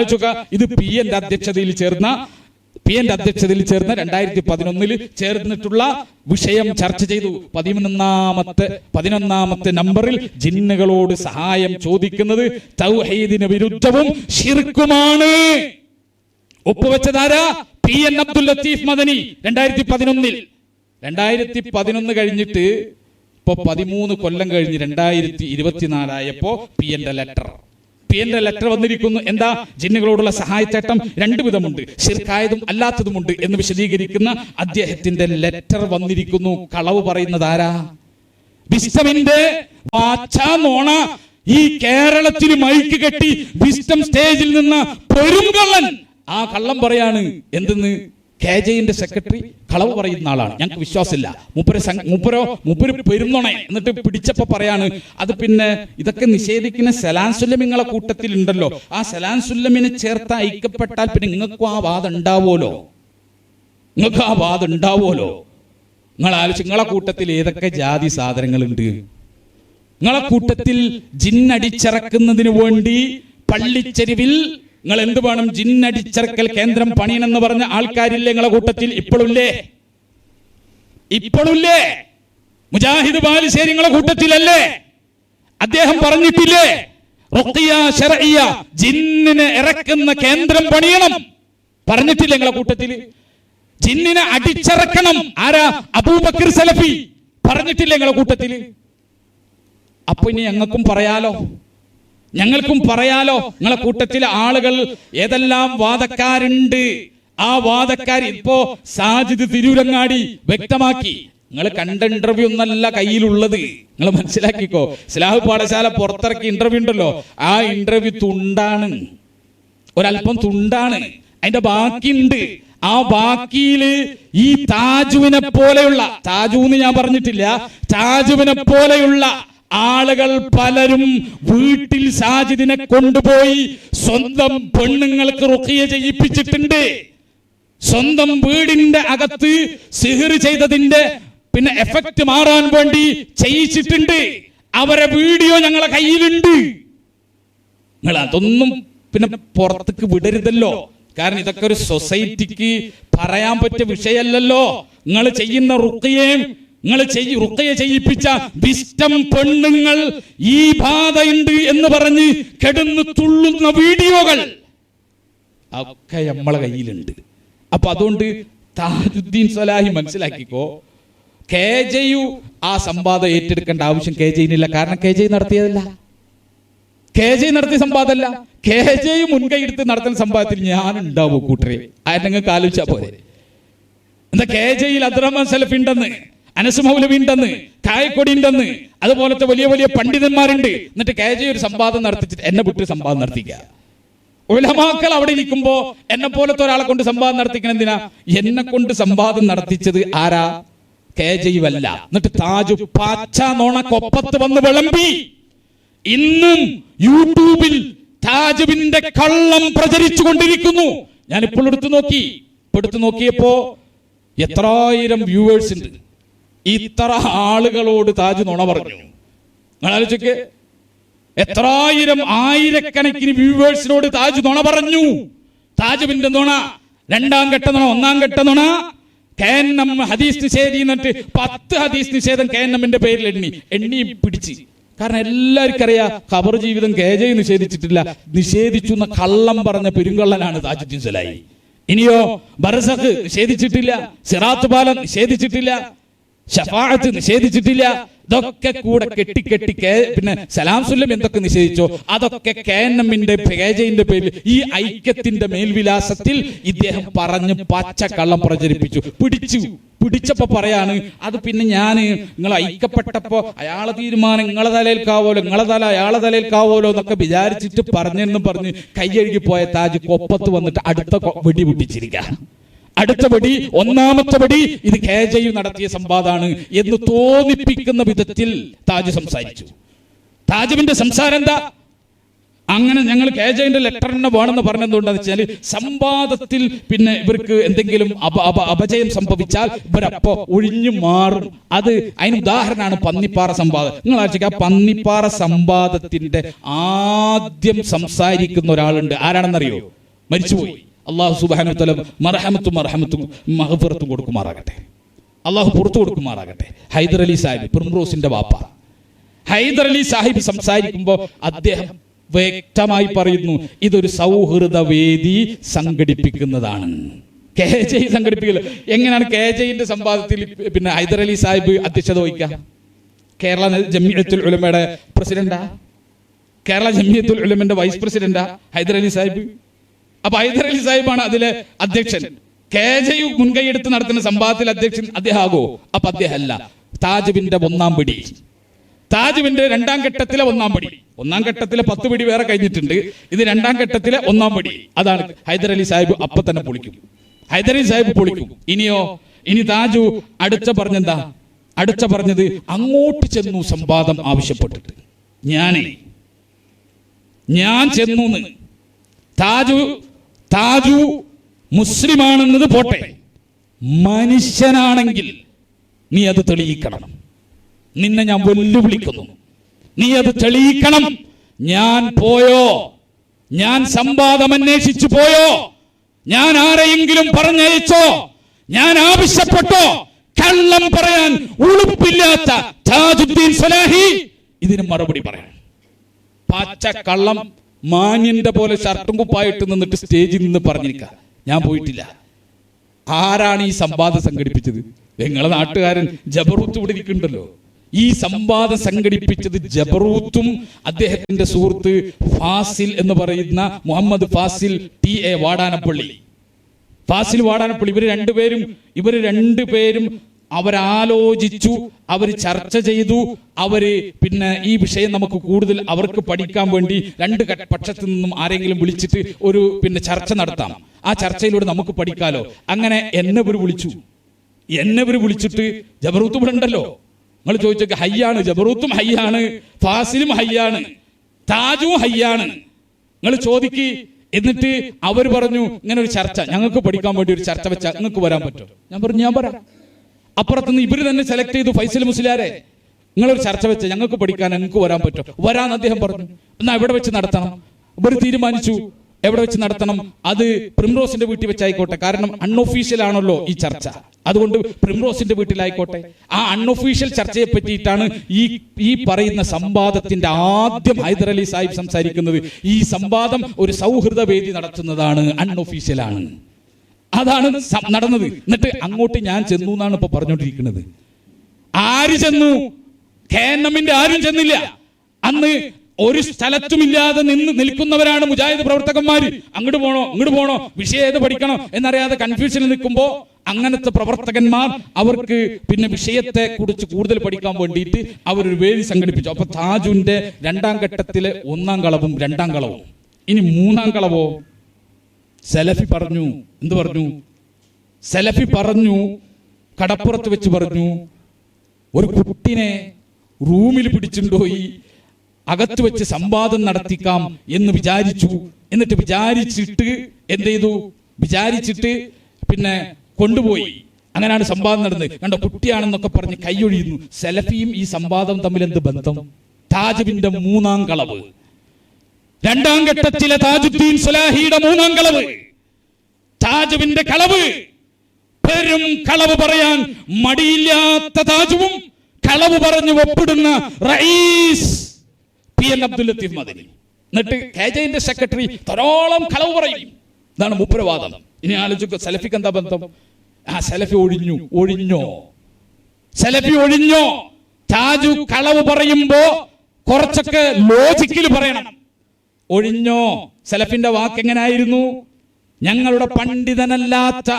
ആലോചിക്കുക ഇത് പി എന്റെ അധ്യക്ഷതയിൽ ചേർന്ന പി എന്റെ അധ്യക്ഷതയിൽ ചേർന്ന രണ്ടായിരത്തി പതിനൊന്നിൽ ചേർന്നിട്ടുള്ള വിഷയം ചർച്ച ചെയ്തു. പതിനൊന്നാമത്തെ പതിനൊന്നാമത്തെ നമ്പറിൽ ജിന്നുകളോട് സഹായം ചോദിക്കുന്നത് തൗഹീദിന് വിരുദ്ധവും ഷിർക്കുമാണ് ഒപ്പുവെച്ചതാരാ? പി എൻ അബ്ദുൽ ലത്തീഫ് മദനി രണ്ടായിരത്തി പതിനൊന്നിൽ രണ്ടായിരത്തി പതിനൊന്ന് കഴിഞ്ഞിട്ട് ഇപ്പൊ പതിമൂന്ന് കൊല്ലം കഴിഞ്ഞ് രണ്ടായിരത്തി ഇരുപത്തിനാലായപ്പോ പി എന്റെ ലെറ്റർ പി എന്റെ ലെറ്റർ വന്നിരിക്കുന്നു. എന്താ? ജിന്നുകളോടുള്ള സഹായത്തേട്ടം രണ്ടു വിധമുണ്ട് ശിർക്കായതും അല്ലാത്തതുമുണ്ട് എന്ന് വിശദീകരിക്കുന്ന അദ്ദേഹത്തിന്റെ ലെറ്റർ വന്നിരിക്കുന്നു. കളവ് പറയുന്നത് ആരാ? വിസ്റ്റമിന്റെ വാച്ചാന്നോണ ഈ കേരളത്തിൽ മൈക്ക് കെട്ടി വിസ്റ്റം സ്റ്റേജിൽ നിന്ന് പെരുങ്കള്ളൻ ആ കള്ളം പറയാണ്. എന്തെന്ന്? കെ ജെന്റെ സെക്രട്ടറി കളവ് പറയുന്ന ആളാണ്. ഞങ്ങൾക്ക് വിശ്വാസമില്ല. മുപ്പര മൂപ്പരോ മൂപ്പര് പെരുന്നോണേ. എന്നിട്ട് പിടിച്ചപ്പോ പറയാണ് അത് പിന്നെ ഇതൊക്കെ നിഷേധിക്കുന്ന സലാൻ സുല്ലമിങ്ങളെ കൂട്ടത്തിൽ ഉണ്ടല്ലോ ആ സലാൻസുല്ലമിനെ ചേർത്ത് ഐക്യപ്പെട്ടാൽ പിന്നെ നിങ്ങൾക്കും ആ വാദം ഉണ്ടാവുമല്ലോ. നിങ്ങൾക്ക് ആ വാദം ഉണ്ടാവുമല്ലോ. നിങ്ങൾ ആലോചിച്ച് നിങ്ങളെ കൂട്ടത്തിൽ ഏതൊക്കെ ജാതി സാധനങ്ങളുണ്ട്? നിങ്ങളെ കൂട്ടത്തിൽ ജിന്നടിച്ചിറക്കുന്നതിന് വേണ്ടി പള്ളിച്ചെരുവിൽ നിങ്ങൾ എന്ത് വേണം ജിന്നടിച്ചിറക്കൽ കേന്ദ്രം പണിയണമെന്ന് പറഞ്ഞ ആൾക്കാരില്ലേ നിങ്ങളെ കൂട്ടത്തിൽ? ഇപ്പോഴില്ലേ ഇപ്പോഴില്ലേ മുജാഹിദ് ബാലുശ്ശേരി നിങ്ങളെ കൂട്ടത്തിലല്ലേ? അദ്ദേഹം പറഞ്ഞിട്ടില്ലേ? ജിന്നിനെ ഇറക്കുന്ന കേന്ദ്രം പണിയണം. പറഞ്ഞിട്ടില്ല നിങ്ങളെ കൂട്ടത്തിൽ? ജിന്നിനെ അടിച്ചിറക്കണം. ആരാ? അബൂബക്കർ സലഫി. പറഞ്ഞിട്ടില്ല നിങ്ങളെ കൂട്ടത്തിൽ? അപ്പൊ ഇനി ഞങ്ങൾക്കും പറയാലോ? ഞങ്ങൾക്കും പറയാലോ നിങ്ങളെ കൂട്ടത്തിലെ ആളുകൾ ഏതെല്ലാം വാദക്കാരുണ്ട്? ആ വാദക്കാർ ഇപ്പോ സാജിദ് തിരൂരങ്ങാടി വ്യക്തമാക്കി. നിങ്ങൾ കണ്ട ഇന്റർവ്യൂ ഒന്നല്ല കയ്യിലുള്ളത്. നിങ്ങൾ മനസ്സിലാക്കിക്കോ സ്ലാഹ് പാഠശാല പുറത്തിറക്കി ഇന്റർവ്യൂ ഉണ്ടല്ലോ ആ ഇന്റർവ്യൂ തുണ്ടാണ്. ഒരല്പം തുണ്ടാണ്. അതിന്റെ ബാക്കിയുണ്ട്. ആ ബാക്കിയിൽ ഈ താജുവിനെ പോലെയുള്ള താജു എന്ന് ഞാൻ പറഞ്ഞിട്ടില്ല താജുവിനെ പോലെയുള്ള ആളുകൾ പലരും വീട്ടിൽ സാജിദിനെ കൊണ്ടുപോയി സ്വന്തം പെണ്ണുങ്ങൾക്ക് റുക്കിയ ചെയ്യിപ്പിച്ചിട്ടുണ്ട്. സ്വന്തം വീടിന്റെ അകത്ത് സിഹിർ ചെയ്തതിന്റെ പിന്നെ എഫക്റ്റ് മാറാൻ വേണ്ടി ചെയ്യിച്ചിട്ടുണ്ട്. അവരെ വീഡിയോ ഞങ്ങളെ കയ്യിലുണ്ട്. നിങ്ങൾ അതൊന്നും പിന്നെ പുറത്തേക്ക് വിടരുതല്ലോ. കാരണം ഇതൊക്കെ ഒരു സൊസൈറ്റിക്ക് പറയാൻ പറ്റിയ വിഷയമല്ലല്ലോ. നിങ്ങൾ ചെയ്യുന്ന റുക്കയേം നിങ്ങൾ ചെയ് റുക്കയെ ചെയ്യിപ്പിച്ച വിസ്റ്റം പെണ്ണുങ്ങൾ ഈ ബാധയുണ്ട് എന്ന് പറഞ്ഞ് കെടുന്ന് തുള്ളുന്ന വീഡിയോകൾ ഒക്കെ നമ്മളെ കയ്യിലുണ്ട്. അപ്പൊ അതുകൊണ്ട് താജുദ്ദീൻ സലാഹി മനസ്സിലാക്കിക്കോ കെ ജയു ആ സംവാദം ഏറ്റെടുക്കേണ്ട ആവശ്യം കെ ജയിനില്ല. കാരണം കെ ജയ് നടത്തിയതല്ല. കെ ജെ നടത്തിയ സംവാദമല്ല. കെ ജെ മുൻകൈ എടുത്ത് നടത്തുന്ന സംവാദത്തിൽ ഞാൻ ഉണ്ടാവും കൂട്ടരെ. ആരും നിങ്ങൾക്ക് പോരെ. എന്താ കെ ജെയിൽ അബ്ദുറഹ്മാൻ സലഫ് ഉണ്ടെന്ന്? അനസ് മൗലവി ഉണ്ടെന്ന് കായക്കൊടി ഉണ്ടെന്ന് അതുപോലത്തെ വലിയ വലിയ പണ്ഡിതന്മാരുണ്ട്. എന്നിട്ട് കെ ജെ ഒരു സംവാദം നടത്തിച്ചിട്ട് എന്നെ വിട്ട് സംവാദം നടത്തിക്ക ഉലമാക്കൾ അവിടെ ഇരിക്കുമ്പോ എന്നെ പോലത്തെ ഒരാളെ കൊണ്ട് സംവാദം നടത്തിക്കണം എന്തിനാ? എന്നെ കൊണ്ട് സംവാദം നടത്തിച്ചത് ആരാ? കെ എന്നിട്ട് താജു പാച്ച നോണ കൊപ്പത്ത് വന്ന് വിളമ്പി. ഇന്നും യൂട്യൂബിൽ താജുവിന്റെ കള്ളം പ്രചരിച്ചു കൊണ്ടിരിക്കുന്നു ഞാൻ ഇപ്പോൾ എടുത്തു നോക്കി. ഇപ്പൊ എടുത്തു നോക്കിയപ്പോ എത്രായിരം വ്യൂവേഴ്സ് ഉണ്ട്. ഇത്ര ആളുകളോട് താജ് നുണ പറഞ്ഞു. നിങ്ങൾ ആലോചിക്ക്. എത്രായിരം ആയിരക്കണക്കിന് വ്യൂവേഴ്സിനോട് താജ് നുണ പറഞ്ഞു. താജുവിന്റെ നുണ രണ്ടാം ഘട്ട നുണ ഒന്നാം ഘട്ട നുണ. കേന്നം ഹദീസ് നിഷേധി എന്നിട്ട് പത്ത് ഹദീസ് നിഷേധം കേന്നമ്മിന്റെ പേരിൽ എണ്ണി എണ്ണി പിടിച്ച്. കാരണം എല്ലാവർക്കും അറിയാം ഖബർ ജീവിതം കേജയും നിഷേധിച്ചിട്ടില്ല. നിഷേധിച്ചു എന്ന കള്ളം പറഞ്ഞ പെരുങ്കള്ളനാണ് താജുദ്ദീൻ സലായി. ഇനിയോ ബർസഖ് നിഷേധിച്ചിട്ടില്ല സിറാത്ത് പാലം നിഷേധിച്ചിട്ടില്ല ഷഫാഅത്ത് നിഷേധിച്ചിട്ടില്ല. ഇതൊക്കെ കൂടെ കെട്ടി കെട്ടി പിന്നെ സലാം സുല്ലം എന്തൊക്കെ നിഷേധിച്ചോ? അതൊക്കെ കേന്നമ്മിന്റെ പേജയിന്റെ പേരിൽ ഈ ഐക്യത്തിന്റെ മേൽവിലാസത്തിൽ ഇദ്ദേഹം പറഞ്ഞ് കള്ളം പ്രചരിപ്പിച്ചു. പിടിച്ചു. പിടിച്ചപ്പോ പറയാണ് അത് പിന്നെ ഞാൻ നിങ്ങൾ ഐക്യപ്പെട്ടപ്പോ അയാളെ തീരുമാനം നിങ്ങളെ തലയിൽക്കാവോലോ നിങ്ങളെ തല അയാളെ തലയിൽക്കാവോലോ എന്നൊക്കെ വിചാരിച്ചിട്ട് പറഞ്ഞെന്ന് പറഞ്ഞ് കൈയഴുകി പോയ താജ് കൊപ്പത്ത് വന്നിട്ട് അടുത്ത വെടി പൊട്ടിച്ചിരിക്കുകയാണ് അടുത്ത പടി ഒന്നാമത്തെ പടി ഇത് കെ നടത്തിയ സംവാദമാണ് എന്ന് തോന്നിപ്പിക്കുന്ന വിധത്തിൽ താജ് സംസാരിച്ചു. താജുവിന്റെ സംസാരം എന്താ? അങ്ങനെ ഞങ്ങൾ കെ ലെറ്റർ തന്നെ വേണമെന്ന് പറഞ്ഞെന്തുകൊണ്ടാന്ന് വെച്ചാൽ സംവാദത്തിൽ പിന്നെ ഇവർക്ക് എന്തെങ്കിലും അപ- അപ- അപജയം സംഭവിച്ചാൽ ഇവരപ്പോ ഒഴിഞ്ഞു മാറും. അത് അതിന് ഉദാഹരണമാണ് പന്നിപ്പാറ സംവാദം. നിങ്ങൾ ആലോചിക്കുക പന്നിപ്പാറ സംവാദത്തിന്റെ ആദ്യം സംസാരിക്കുന്ന ഒരാളുണ്ട്. ആരാണെന്നറിയോ? മരിച്ചുപോയി. അള്ളാഹു സുബാനു തല മറഹമത്തും മറഹമത്തും മഹഫറത്തും കൊടുക്കുമാറാകട്ടെ. അള്ളാഹു പുറത്തു കൊടുക്കുമാറാകട്ടെ. ഹൈദർ അലി സാഹിബ് പ്രിംറോസിന്റെ വാപ്പ. ഹൈദർ അലി സാഹിബ് സംസാരിക്കുമ്പോൾ അദ്ദേഹം വ്യക്തമായി പറയുന്നു ഇതൊരു സൗഹൃദ വേദി സംഘടിപ്പിക്കുന്നതാണ്. കെ ജെ സംഘടിപ്പിക്കില്ല എങ്ങനെയാണ് കെ ജെന്റെ സംവാദത്തിൽ പിന്നെ ഹൈദർ അലി സാഹിബ് അധ്യക്ഷത വഹിക്കുക കേരള ജമിയത്തുൽ ഉലമയുടെ പ്രസിഡന്റാ? കേരള ജമിയത്തുൽ ഉലമന്റെ വൈസ് പ്രസിഡന്റാ ഹൈദർ അലി സാഹിബ്? അപ്പൊ ഹൈദർ അലി സാഹിബാണ് അതിലെ അധ്യക്ഷൻ. കെ ജെ യു മുൻകൈയെടുത്ത് നടത്തുന്ന സംഭവത്തിൽ അധ്യക്ഷൻ അദ്ദേഹം ആകോ അപ്പൊ അദ്ദേഹം അല്ല താജുവിന്റെ ഒന്നാം പിടി. താജുവിന്റെ രണ്ടാം ഘട്ടത്തിലെ ഒന്നാം പിടി. ഒന്നാം ഘട്ടത്തിലെ പത്ത് പിടി വേറെ കഴിഞ്ഞിട്ടുണ്ട്. ഇത് രണ്ടാം ഘട്ടത്തിലെ ഒന്നാം പിടി. അതാണ് ഹൈദർ അലി സാഹിബ് അപ്പൊ തന്നെ പൊളിക്കും. ഹൈദർ അലി സാഹിബ് പൊളിക്കും. ഇനിയോ ഇനി താജു അടുത്ത പറഞ്ഞെന്താ? അടുത്ത പറഞ്ഞത് അങ്ങോട്ട് ചെന്നു സംവാദം ആവശ്യപ്പെട്ടിട്ട്. ഞാനേ ഞാൻ ചെന്നു താജു താജു മുസ്ലിമാണെന്നത് പോട്ടെ. മനുഷ്യനാണെങ്കിൽ നീ അത് തെളിയിക്കണം. നിന്നെ ഞാൻ വെല്ലുവിളിക്കുന്നു. നീ അത് തെളിയിക്കണം. ഞാൻ പോയോ? ഞാൻ സംവാദം അന്വേഷിച്ചു പോയോ? ഞാൻ ആരെയെങ്കിലും പറഞ്ഞയച്ചോ? ഞാൻ ആവശ്യപ്പെട്ടോ? കള്ളം പറയാൻ ഉളുപ്പില്ലാത്ത താജുദ്ദീൻ സലാഹി ഇതിന് മറുപടി പറയാൻ പച്ച കള്ളം മാന്യന്റെ പോലെ ഷർട്ടും കുപ്പായിട്ട് നിന്നിട്ട് സ്റ്റേജിൽ നിന്ന് പറഞ്ഞിരിക്ക. ഞാൻ പോയിട്ടില്ല. ആരാണ് ഈ സംവാദം സംഘടിപ്പിച്ചത്? നിങ്ങളെ നാട്ടുകാരൻ ജബറൂത്ത് ഇവിടെ ഇരിക്കുന്നുണ്ടല്ലോ. ഈ സംവാദം സംഘടിപ്പിച്ചത് ജബറൂത്തും അദ്ദേഹത്തിന്റെ സുഹൃത്ത് ഫാസിൽ എന്ന് പറയുന്ന മുഹമ്മദ് ഫാസിൽ ടി എ വാടാനപ്പള്ളി. ഫാസിൽ വാടാനപ്പള്ളി ഇവർ രണ്ടുപേരും ഇവർ രണ്ടുപേരും അവരാലോചിച്ചു അവർ ചർച്ച ചെയ്തു അവർ പിന്നെ ഈ വിഷയം നമുക്ക് കൂടുതൽ അവർക്ക് പഠിക്കാൻ വേണ്ടി രണ്ട് പക്ഷത്തു നിന്നും ആരെങ്കിലും വിളിച്ചിട്ട് ഒരു പിന്നെ ചർച്ച നടത്താം. ആ ചർച്ചയിലൂടെ നമുക്ക് പഠിക്കാലോ. അങ്ങനെ എന്നെ ഒരു വിളിച്ചു. എന്നെ ഒരു വിളിച്ചിട്ട് ജബറൂത്ത് ഉണ്ടല്ലോ. നിങ്ങൾ ചോദിച്ചൊക്കെ ഹയ്യാണ് ജബറൂത്തും ഹയ്യാണ് ഫാസിലും ഹയ്യാണ് താജും ഹയ്യാണ്. നിങ്ങൾ ചോദിക്ക്. എന്നിട്ട് അവർ പറഞ്ഞു ഇങ്ങനെ ഒരു ചർച്ച ഞങ്ങൾക്ക് പഠിക്കാൻ വേണ്ടി ഒരു ചർച്ച വെച്ചാൽ നിങ്ങൾക്ക് വരാൻ പറ്റുമോ ഞാൻ പറഞ്ഞു ഞാൻ വരാം. അപ്പുറത്തുനിന്ന് ഇവർ തന്നെ സെലക്ട് ചെയ്തു ഫൈസൽ മുസ്ലിയാരെ. നിങ്ങളൊരു ചർച്ച വെച്ച ഞങ്ങൾക്ക് പഠിക്കാൻ ഞങ്ങൾക്ക് വരാൻ പറ്റും വരാന്ന് അദ്ദേഹം പറഞ്ഞു. എന്നാ എവിടെ വെച്ച് നടത്തണം? ഇവർ തീരുമാനിച്ചു. എവിടെ വെച്ച് നടത്തണം? അത് പ്രിംറോസിന്റെ വീട്ടിൽ വെച്ചായിക്കോട്ടെ. കാരണം അൺഒഫീഷ്യൽ ആണല്ലോ ഈ ചർച്ച. അതുകൊണ്ട് പ്രിംറോസിന്റെ വീട്ടിലായിക്കോട്ടെ. ആ അൺഒഫീഷ്യൽ ചർച്ചയെ പറ്റിയിട്ടാണ് ഈ ഈ പറയുന്ന സംവാദത്തിന്റെ ആദ്യം ഹൈദരലി സാഹിബ് സംസാരിക്കുന്നത്. ഈ സംവാദം ഒരു സൗഹൃദ വേദി നടത്തുന്നതാണ് അൺഒഫീഷ്യൽ ആണ്. അതാണ് നടന്നത്. എന്നിട്ട് അങ്ങോട്ട് ഞാൻ ചെന്നു എന്നാണ് ഇപ്പൊ പറഞ്ഞുകൊണ്ടിരിക്കുന്നത് ആര് ചെന്നു? കെ എൻ എമ്മിന്റെ ആരും ചെന്നില്ല. അന്ന് ഒരു സ്ഥലത്തുമില്ലാതെ നിന്ന് നിൽക്കുന്നവരാണ് മുജാഹിദ് പ്രവർത്തകന്മാര്. അങ്ങോട്ട് പോണോ? ഇങ്ങോട്ട് പോണോ? വിഷയം ഏത് പഠിക്കണോ? എന്നറിയാതെ കൺഫ്യൂഷനിൽ നിൽക്കുമ്പോ അങ്ങനത്തെ പ്രവർത്തകന്മാർ അവർക്ക് പിന്നെ വിഷയത്തെ കുറിച്ച് കൂടുതൽ പഠിക്കാൻ വേണ്ടിയിട്ട് അവരൊരു വേദി സംഘടിപ്പിച്ചു. അപ്പൊ താജുന്റെ രണ്ടാം ഘട്ടത്തിലെ ഒന്നാം കളവും രണ്ടാം കളവും. ഇനി മൂന്നാം കളവോ? സലഫി പറഞ്ഞു. എന്ത് പറഞ്ഞു? സലഫി പറഞ്ഞു കടപ്പുറത്ത് വെച്ച് പറഞ്ഞു ഒരു കുട്ടിനെ റൂമിൽ പിടിച്ചുകൊണ്ടുപോയി അകത്ത് വെച്ച് സംവാദം നടത്തിക്കാം എന്ന് വിചാരിച്ചു. എന്നിട്ട് വിചാരിച്ചിട്ട് എന്ത് ചെയ്തു? വിചാരിച്ചിട്ട് പിന്നെ കൊണ്ടുപോയി. അങ്ങനെയാണ് സംവാദം നടന്നത്. കണ്ട കുട്ടിയാണെന്നൊക്കെ പറഞ്ഞ് കൈയൊഴിയുന്നു. സെലഫിയും ഈ സംവാദം തമ്മിൽ എന്ത് ബന്ധം? താജുവിന്റെ മൂന്നാം കളവ്. രണ്ടാം ഘട്ടത്തിലെ താജുദ്ദീൻ സുലാഹിയുടെ മൂന്നാം കളവ് താജുവിന്റെ കളവ്. പെരും കളവ് പറയാൻ മടിയില്ലാത്ത താജുവും കളവ് പറഞ്ഞു ഒപ്പിടുന്ന റയീസ് പി എൻ അബ്ദുൽ ലത്തീഫ് മദനി എന്നിട്ട് കെ ജെന്റെ സെക്രട്ടറി ധാരാളം കളവ് പറയും. ഇതാണ് മുപ്പരവാദം ഇനി ആലോചിക്കുക സെലഫിക്ക് എന്താ ബന്ധം? ആ സെലഫി ഒഴിഞ്ഞു ഒഴിഞ്ഞോ? സെലഫി ഒഴിഞ്ഞോ? താജു കളവ് പറയുമ്പോ കുറച്ചൊക്കെ ലോജിക്കിൽ പറയണം. ഒഴിഞ്ഞോ? സലഫിന്റെ വാക്ക് എങ്ങനായിരുന്നു ഞങ്ങളുടെ പണ്ഡിതനല്ലാത്ത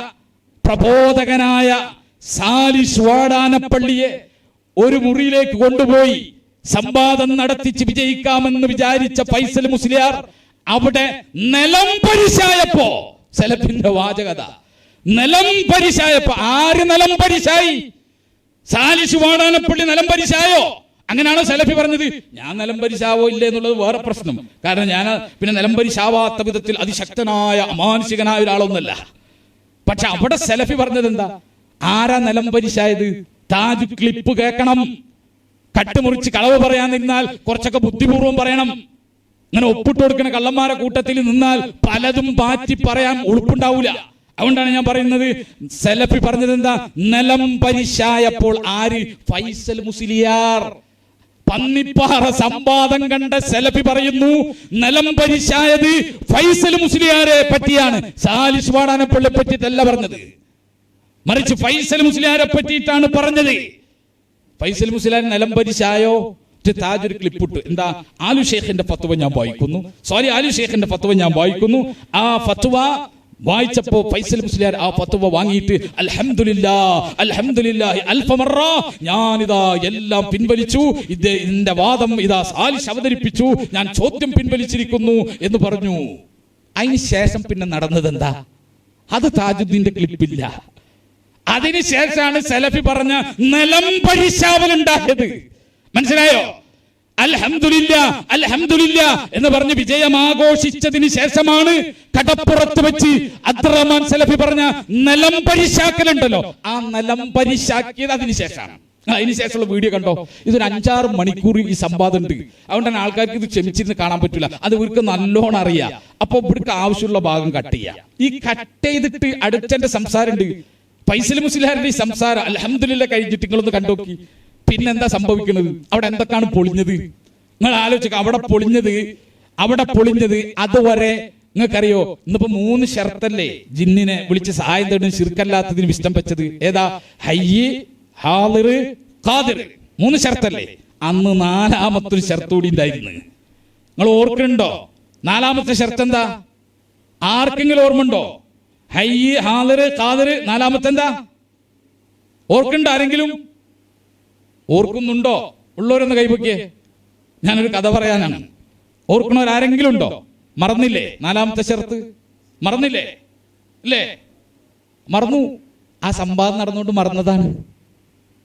പ്രബോധകനായ സാലിസ് വാടാനപ്പള്ളിയെ ഒരു മുറിയിലേക്ക് കൊണ്ടുപോയി സംവാദം നടത്തിച്ച് വിജയിക്കാമെന്ന് വിചാരിച്ച ഫൈസൽ മുസ്ലിയാർ അവിടെ നിലം പരിശായപ്പോ. സലഫിന്റെ വാചകത. നിലം പരിശായപ്പോ. ആര് നിലം പരിശായി? സാലിസ് വാടാനപ്പള്ളി നിലം പരിശായോ? അങ്ങനെയാണോ സലഫി പറഞ്ഞത്? ഞാൻ നിലംപരിശാവോ ഇല്ലേ എന്നുള്ളത് വേറെ പ്രശ്നം. കാരണം ഞാൻ പിന്നെ നിലംപരിശാവാത്ത വിധത്തിൽ അതിശക്തനായ അമാനുഷികനായ ഒരാളൊന്നല്ല പക്ഷെ അവിടെ സെലഫി പറഞ്ഞത് എന്താ? ആരാ നിലംപരിശായത്? താജ് ക്ലിപ്പ് കേൾക്കണം. കട്ടുമുറിച്ച് കളവ് പറയാൻ നിന്നാൽ കുറച്ചൊക്കെ ബുദ്ധിപൂർവം പറയണം. ഇങ്ങനെ ഒപ്പിട്ട് കൊടുക്കുന്ന കള്ളന്മാരെ കൂട്ടത്തിൽ നിന്നാൽ പലതും പാറ്റി പറയാൻ ഉളുപ്പുണ്ടാവൂല. അതുകൊണ്ടാണ് ഞാൻ പറയുന്നത് സെലഫി പറഞ്ഞത് എന്താ? നിലം പരിശായപ്പോൾ ആര്? ഫൈസൽ മുസ്ലിയാർ. പന്നിപ്പാറ സംവാദം കണ്ട സെലഫി പറയുന്നു നിലം പരിശായത് ഫൈസൽ മുസ്ലിയാരെ പറ്റിയാണ്. സാലിസ് വാടാനപ്പള്ളിയെ പറ്റിയിട്ടല്ല പറഞ്ഞത്. മറിച്ച് ഫൈസൽ മുസ്ലിയാരെ പറ്റിയിട്ടാണ് പറഞ്ഞത്. ഫൈസൽ മുസ്ലിയാർ നിലം പരിശായോ? താജൊരു ക്ലിപ്പിട്ടു. എന്താ? ആലു ഷേഖിന്റെ ഫത്വ ഞാൻ വായിക്കുന്നു. സോറി ആലു ഷേഖിന്റെ ഫത്വ ഞാൻ വായിക്കുന്നു. ആ ഫത്വ വായിച്ചപ്പോ ഫൈസൽ മുസ്ലിയാർ ആ ഫത്വ വാങ്ങിയിട്ട് അൽഹംദുലില്ലാ അൽഹംദുലില്ലാഹി അൽഫമറ ഞാനിതാ എല്ലാം പിൻവലിച്ചു. ഇത് എന്റെ വാദം ഇതാ സാലിഷ് അവതരിപ്പിച്ചു. ഞാൻ ചോദ്യം പിൻവലിച്ചിരിക്കുന്നു എന്ന് പറഞ്ഞു. അതിന് ശേഷം പിന്നെ നടന്നത് എന്താ അത് താജുദ്ദീന്റെ ക്ലിപ്പില്ല. അതിനുശേഷമാണ് സലഫി പറഞ്ഞ നിലം പരിശാവൽ മനസ്സിലായോ? അൽഹംദുലില്ല അൽഹംദുലില്ല എന്ന് പറഞ്ഞ് വിജയം ആഘോഷിച്ചതിന് ശേഷമാണ് കടപ്പുറത്ത് വെച്ച് അബ്ദുറഹ്മാൻ സലഫി പറഞ്ഞ നിലം പരിശാക്കലുണ്ടല്ലോ. ആ നിലം പരിശാക്കിയത് അതിന് ശേഷമാണ്. അതിനുശേഷമുള്ള വീഡിയോ കണ്ടോ? ഇതൊരു അഞ്ചാറ് മണിക്കൂർ ഈ സംവാദം ഉണ്ട് അതുകൊണ്ടാണ് ആൾക്കാർക്ക് ഇത് ക്ഷമിച്ചിരുന്ന് കാണാൻ പറ്റില്ല അത് ഇവർക്ക് നല്ലോണം അറിയാം. അപ്പൊ ഇവർക്ക് ആവശ്യമുള്ള ഭാഗം കട്ട് ചെയ്യാം. ഈ കട്ട് ചെയ്തിട്ട് അടുത്തന്റെ സംസാരം ഉണ്ട് ഫൈസൽ മുസ്ലിഹാരുടെ ഈ സംസാരം അലഹമില്ല കഴിഞ്ഞിട്ട് നിങ്ങളൊന്ന് കണ്ടോക്കി. പിന്നെന്താ സംഭവിക്കുന്നത്? അവിടെ എന്തൊക്കെയാണ് പൊളിഞ്ഞത്? നിങ്ങൾ ആലോചിക്കുക അവിടെ പൊളിഞ്ഞത് അവിടെ പൊളിഞ്ഞത് അതുവരെ നിങ്ങൾക്കറിയോ? ഇന്നിപ്പോ മൂന്ന് ഷർത്തല്ലേ ജിന്നിനെ വിളിച്ച് സഹായം തേടും ശിർക്കല്ലാത്തതിന് വിഷ്ടം വെച്ചത്? ഏതാ? ഹയ്യ് ഹാദിർ ഖാദിർ. മൂന്ന് ഷർത്തല്ലേ? അന്ന് നാലാമത്തെ ഒരു ഷർത്ത് കൂടി ഉണ്ടായിരുന്നു. നിങ്ങൾ ഓർക്കുന്നുണ്ടോ? നാലാമത്തെ ഷർത്ത് എന്താ? ആർക്കെങ്കിലും ഓർമ്മയുണ്ടോ? ഹയ്യ് ഹാദിർ ഖാദിർ നാലാമത്തെ എന്താ ഓർക്കുന്നുണ്ടോ ആരെങ്കിലും? ഓർക്കുന്നുണ്ടോ? ഉള്ളവരൊന്ന് കൈപൊക്കിയേ. ഞാനൊരു കഥ പറയാനാണ്. ഓർക്കണവർ ആരെങ്കിലും ഉണ്ടോ മറന്നില്ലേ? നാലാമത്തെ ഷർത്ത്? മറന്നില്ലേ? അല്ലേ? മറന്നു. ആ സംവാദം നടന്നുകൊണ്ട് മറന്നതാണ്.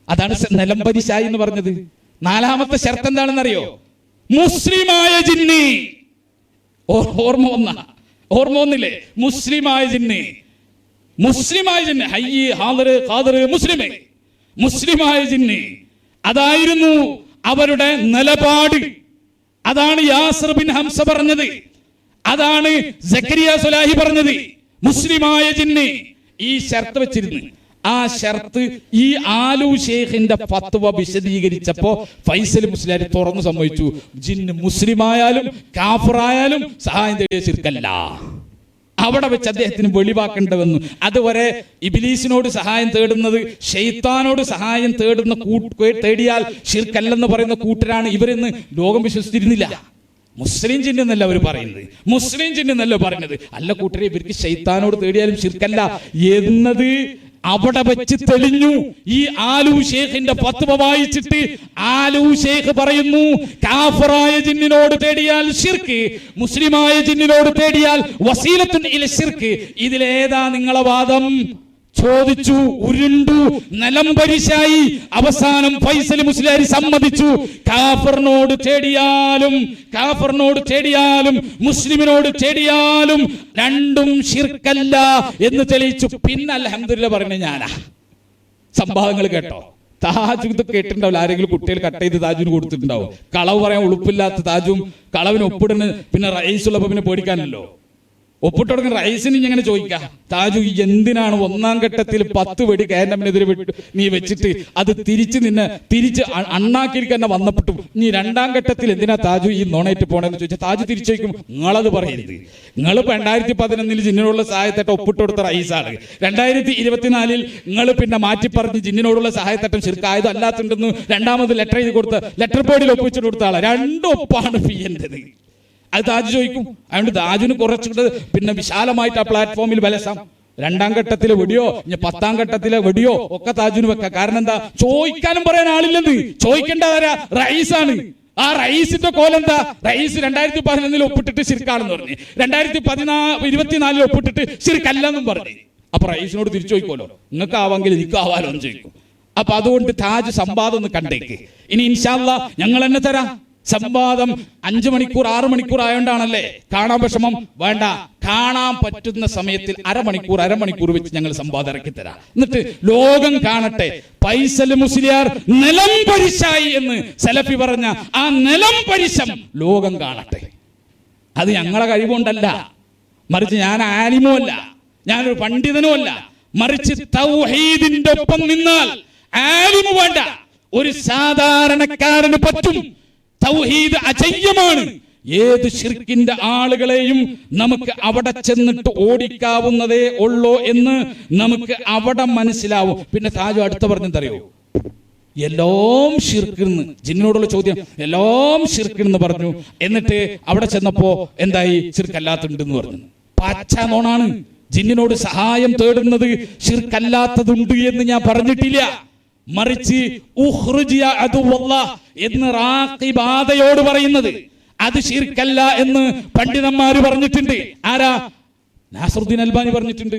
അതാണ് നിലംപരിശായി എന്ന് പറഞ്ഞത്. നാലാമത്തെ ഷർത്ത് എന്താണെന്നറിയോ? മുസ്ലിമായ ജിന്നി. ഓർമ്മ വന്ന. ഓർമ്മ വന്നില്ലേ? മുസ്ലിമായ ജിന്നി. മുസ്ലിമായ ജിന്നി. ഹയ്യ് ഹാദർ ഹാദർ മുസ്ലിമേ. മുസ്ലിമായ ജിന്ന്. അതായിരുന്നു അവരുടെ നിലപാട്. അതാണ് യാസർ ബിൻ ഹംസ പറഞ്ഞത്. അതാണ് സക്കരിയ സുലാഹി പറഞ്ഞത്. മുസ്ലിമായ ജിന്ന് ഈ ഷർത്ത് വെച്ചിരുന്നു. ആ ഷർത്ത് ഈ ആലു ഷേഖിന്റെ ഫത്വ വിശദീകരിച്ചപ്പോ ഫൈസൽ മുസ്ലിം തുറന്നു സംഭവിച്ചു ജിന്ന് മുസ്ലിമായാലും കാഫറായാലും സഹായം തേടിയ ശിർക്കല്ല. അവിടെ വെച്ച് അദ്ദേഹത്തിന് വെളിവാക്കേണ്ടി വന്നു അതുവരെ ഇബിലീസിനോട് സഹായം തേടുന്നത് ഷെയ്ത്താനോട് സഹായം തേടുന്ന തേടിയാൽ ഷിർക്കല്ലെന്ന് പറയുന്ന കൂട്ടരാണ് ഇവരെന്ന് ലോകം വിശ്വസിച്ചിരുന്നില്ല. മുസ്ലിം ചിഹ്നെന്നല്ല അവർ പറയുന്നത്. മുസ്ലിം ചിഹ്നെന്നല്ല പറയുന്നത്. അല്ല കൂട്ടരെ ഇവർക്ക് ഷെയ്ത്താനോട് തേടിയാലും ഷിർക്കല്ല എന്നത് അവിടെ വെച്ച് തെളിഞ്ഞു. ഈ ആലു ഷേഖിന്റെ ഫത്വ വായിച്ചിട്ട് ആലു ഷേഖ് പറയുന്നു കാഫറായ ജിന്നിനോട് തേടിയാൽ ഷിർക്ക് മുസ്ലിമായ ജിന്നിനോട് തേടിയാൽ വസീലത്തുൻ ഷിർക്ക് ഇതിലേതാ നിങ്ങളെ വാദം? ചോദിച്ചു ഉരുണ്ടു നിലം പരിശായി. അവസാനം ഫൈസൽ മുസ്ലിയാരി സമ്മതിച്ചു. കാഫറിനോട് ചേടിയാലും കാഫറിനോട് ചേടിയാലും മുസ്ലിമിനോട് ചേടിയാലും രണ്ടും ശിർക്കല്ല എന്ന് തെളിയിച്ചു. പിന്നെ അൽഹംദുലില്ലാ പറഞ്ഞു ഞാനാ. സംഭവങ്ങൾ കേട്ടോ. താജ് ഇത് കേട്ടിട്ടുണ്ടാവില്ല. ആരെങ്കിലും കുട്ടികൾ കട്ട് ചെയ്ത് താജുവിന് കൊടുത്തിട്ടുണ്ടാവും. കളവ് പറയാൻ ഉളുപ്പില്ലാത്ത താജും കളവിന് ഒപ്പിടുന്ന പിന്നെ റൈസ് ഉള്ളപ്പോ പിന്നെ പേടിക്കാനല്ലോ. ഒപ്പിട്ട് കൊടുക്കുന്ന റൈസിന് ഇങ്ങനെ ചോദിക്കാം താജു എന്തിനാണ് ഒന്നാം ഘട്ടത്തിൽ പത്ത് വെടി കാൻഡമിനെതിരെ വിട്ടു? നീ വെച്ചിട്ട് അത് തിരിച്ച് നിന്ന് തിരിച്ച് അണ്ണാക്കിൽ തന്നെ വന്നപ്പെട്ടു. നീ രണ്ടാം ഘട്ടത്തിൽ എന്തിനാ താജു ഈ നോണേറ്റ് പോണെന്ന് ചോദിച്ചാൽ താജു തിരിച്ചേക്കും നിങ്ങളത് പറയരുത്. നിങ്ങൾ ഇപ്പൊ രണ്ടായിരത്തി പതിനൊന്നിൽ ജിന്നിനോടുള്ള സഹായത്തട്ടം ഒപ്പിട്ടെടുത്ത റൈസാണ്. രണ്ടായിരത്തി ഇരുപത്തിനാലിൽ നിങ്ങൾ പിന്നെ മാറ്റി പറഞ്ഞ് ജിന്നിനോടുള്ള സഹായത്തട്ടം ശരിക്കായതും അല്ലാത്തുണ്ടെന്ന് രണ്ടാമത് ലെറ്റർ എഴുതി കൊടുത്ത ലെറ്റർ ബോർഡിൽ ഒപ്പിച്ചിട്ട് കൊടുത്ത ആളാണ് രണ്ടും ഒപ്പാണ് പി എന്റേത്. അത് താജ് ചോദിക്കും. അതുകൊണ്ട് താജിന് കുറച്ചുകൂടെ പിന്നെ വിശാലമായിട്ട് ആ പ്ലാറ്റ്ഫോമിൽ ബലസാം രണ്ടാം ഘട്ടത്തിലെ വെടിയോ ഇനി പത്താം ഘട്ടത്തിലെ വെടിയോ ഒക്കെ താജിന് വെക്കാം. കാരണം എന്താ? ചോദിക്കാനും പറയാൻ ആളില്ലെന്ന്. ചോദിക്കേണ്ടതാരാ റൈസാണ് ആ റൈസിന്റെ കോലെന്താ റൈസ് രണ്ടായിരത്തി പതിനൊന്നിൽ ഒപ്പിട്ടിട്ട് ശിർക്കാണെന്ന് പറഞ്ഞു. രണ്ടായിരത്തി പതിനാ ഇരുപത്തിനാലിൽ ഒപ്പിട്ടിട്ട് ശിർക്കല്ലെന്നും പറഞ്ഞു. അപ്പൊ റൈസിനോട് തിരിച്ചു ചോദിക്കുമല്ലോ. നിങ്ങൾക്ക് ആവാമെങ്കിൽ എനിക്ക് ആവാലോ എന്ന് ചോദിക്കും. അപ്പൊ അതുകൊണ്ട് താജ് സംവാദം ഒന്ന് കണ്ടേക്ക്. ഇനി ഇൻഷാല്ല ഞങ്ങൾ എന്നെ തരാം. സംവാദം അഞ്ചു മണിക്കൂർ ആറു മണിക്കൂർ ആയോണ്ടാണല്ലേ? കാണാൻ വിഷമം? വേണ്ട. കാണാൻ പറ്റുന്ന സമയത്തിൽ അരമണിക്കൂർ അരമണിക്കൂർ വെച്ച് ഞങ്ങൾ സംവാദം ഇറക്കി തരാം. എന്നിട്ട് ലോകം കാണട്ടെ. പൈസൽ മുസ്ലിയാർ നിലം പരിശായി എന്ന് സെലഫി പറഞ്ഞ ആ നിലം പരിശം ലോകം കാണട്ടെ. അത് ഞങ്ങളെ കഴിവുകൊണ്ടല്ല. മറിച്ച് ഞാൻ ആലിമുമല്ല ഞാനൊരു പണ്ഡിതനുമല്ല മറിച്ച് തൗഹീദിന്റെ ഒപ്പം നിന്നാൽ ആലിമു വേണ്ട. ഒരു സാധാരണക്കാരന് പറ്റും. തൗഹീദ് അജയ്യമാണ്. ഏത് ഷിർക്കിന്റെ ആളുകളെയും നമുക്ക് അവിടെ ചെന്നിട്ട് ഓടിക്കാവുന്നതേ ഉള്ളൂ എന്ന് നമുക്ക് അവിടെ മനസ്സിലാവും. പിന്നെ താജു അടുത്ത പറഞ്ഞെന്തറിയോ എല്ലാം ഷിർക്കിന്ന് ജിന്നിനോടുള്ള ചോദ്യം എല്ലാം ഷിർക്കിന്ന് പറഞ്ഞു. എന്നിട്ട് അവിടെ ചെന്നപ്പോ എന്തായി? ഷിർക്കല്ലാത്തുണ്ടെന്ന് പറഞ്ഞു. പച്ച നോണാണ്. ജിന്നിനോട് സഹായം തേടുന്നത് ഷിർക്കല്ലാത്തതുണ്ട് എന്ന് ഞാൻ പറഞ്ഞിട്ടില്ല. മറിച്ച് എന്ന് എന്ന് റാഖിബാദയോട് പറയുന്നത്. അത് ശിർക്കല്ല എന്ന് പണ്ഡിതന്മാര് പറഞ്ഞിട്ടുണ്ട്. ആരാ? നാസറുദ്ദീൻ അൽബാനി പറഞ്ഞിട്ടുണ്ട്.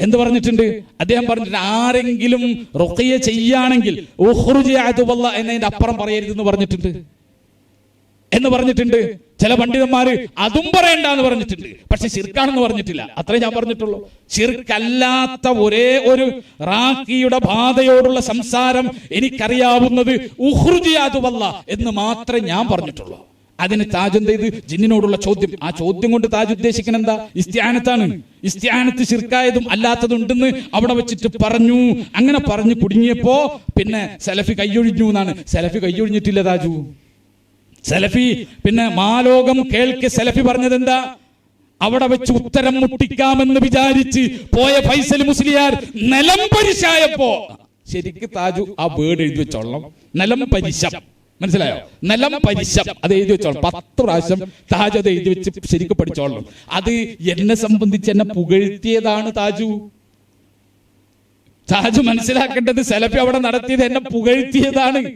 എന്ത് പറഞ്ഞിട്ടുണ്ട്? അദ്ദേഹം പറഞ്ഞിട്ടുണ്ട് ആരെങ്കിലും റുഖിയ ചെയ്യാണെങ്കിൽ എന്നതിന്റെ അപ്പുറം പറയരുതെന്ന് പറഞ്ഞിട്ടുണ്ട്. എന്ന് പറഞ്ഞിട്ടുണ്ട്. ചില പണ്ഡിതന്മാര് അതും പറയണ്ട എന്ന് പറഞ്ഞിട്ടുണ്ട്. പക്ഷെ ശിർക്കാണെന്ന് പറഞ്ഞിട്ടില്ല. അത്രേ ഞാൻ പറഞ്ഞിട്ടുള്ളൂ. ശിർക്കല്ലാത്ത ഒരേ ഒരു റാഖിയുടെ ബാധയോടുള്ള സംസാരം എനിക്കറിയാവുന്നത് ഉഹൃജിയാതുവല്ല എന്ന് മാത്രമേ ഞാൻ പറഞ്ഞിട്ടുള്ളൂ. അതിന് താജ് എന്ത് ചെയ്ത് ജിന്നിനോടുള്ള ചോദ്യം. ആ ചോദ്യം കൊണ്ട് താജ് ഉദ്ദേശിക്കുന്ന എന്താ? ഇസ്ത്യാനത്താണ് ഇസ്ത്യാനത്ത് ശിർക്കായതും അല്ലാത്തതും ഉണ്ടെന്ന് അവിടെ വെച്ചിട്ട് പറഞ്ഞു. അങ്ങനെ പറഞ്ഞു കുടുങ്ങിയപ്പോ പിന്നെ സെലഫി കൈയൊഴിഞ്ഞു എന്നാണ്. സെലഫി കൈയൊഴിഞ്ഞിട്ടില്ല താജു. സലഫി. പിന്നെ മാലോകം കേൾക്ക് സലഫി പറഞ്ഞത് എന്താ അവിടെ വെച്ച് ഉത്തരം മുട്ടിക്കാമെന്ന് വിചാരിച്ച് പോയ ഫൈസൽ മുസ്ലിയാർ നിലം പരിശായപ്പോ. ശരിക്ക് താജു ആ വേർഡ് എഴുതി വെച്ചോളണം. നിലം പരിശം. മനസ്സിലായോ? നിലം പരിശം. അത് എഴുതി വെച്ചോളണം. പത്ത് പ്രാവശ്യം താജു അത് എഴുതി വെച്ച് ശരിക്കും പഠിച്ചോളണം. അത് എന്നെ സംബന്ധിച്ച് എന്നെ പുകഴ്ത്തിയതാണ് താജു. താജു മനസ്സിലാക്കേണ്ടത് സെലഫി അവിടെ നടത്തിയത് എന്നെ പുകഴ്ത്തിയതാണ്.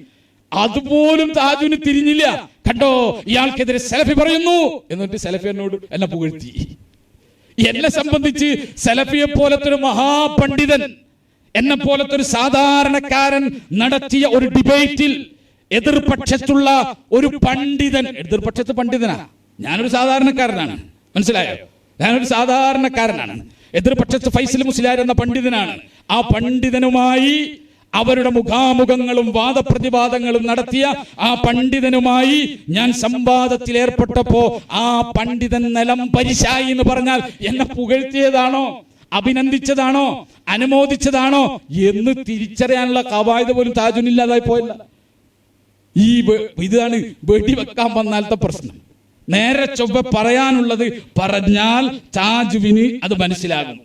അതുപോലും താജുവിന് തിരിഞ്ഞില്ല. കണ്ടോ? ഇയാൾക്കെതിരെ സെലഫി പറയുന്നു. എന്നിട്ട് സെലഫി എന്നോട് എന്നെ പുകഴ്ത്തി. എന്നെ സംബന്ധിച്ച് സെലഫിയെ പോലത്തെ ഒരു മഹാപണ്ഡിതൻ എന്നെ പോലത്തെ ഒരു സാധാരണക്കാരൻ നടത്തിയ ഒരു ഡിബേറ്റിൽ എതിർപക്ഷത്തുള്ള ഒരു പണ്ഡിതൻ എതിർപക്ഷത്ത് പണ്ഡിതനാ. ഞാനൊരു സാധാരണക്കാരനാണ്. മനസ്സിലായോ? ഞാനൊരു സാധാരണക്കാരനാണ്. എതിർപക്ഷത്ത് ഫൈസൽ മുസ്ലിയാർ എന്ന പണ്ഡിതനാണ്. ആ പണ്ഡിതനുമായി അവരുടെ മുഖാമുഖങ്ങളും വാദപ്രതിവാദങ്ങളും നടത്തിയ ആ പണ്ഡിതനുമായി ഞാൻ സംവാദത്തിൽ ഏർപ്പെട്ടപ്പോ ആ പണ്ഡിതൻ നിലം പരിശായി എന്ന് പറഞ്ഞാൽ എന്നെ പുകഴ്ത്തിയതാണോ? അഭിനന്ദിച്ചതാണോ? അനുമോദിച്ചതാണോ? എന്ന് തിരിച്ചറിയാനുള്ള കവായത പോലും താജുനില്ലാതായി പോയല്ല. ഈ ഇതാണ് വെടിവെക്കാൻ വന്നാലത്തെ പ്രശ്നം. നേരെ ചൊവ്വ പറയാനുള്ളത് പറഞ്ഞാൽ താജുവിന് അത് മനസ്സിലാകും.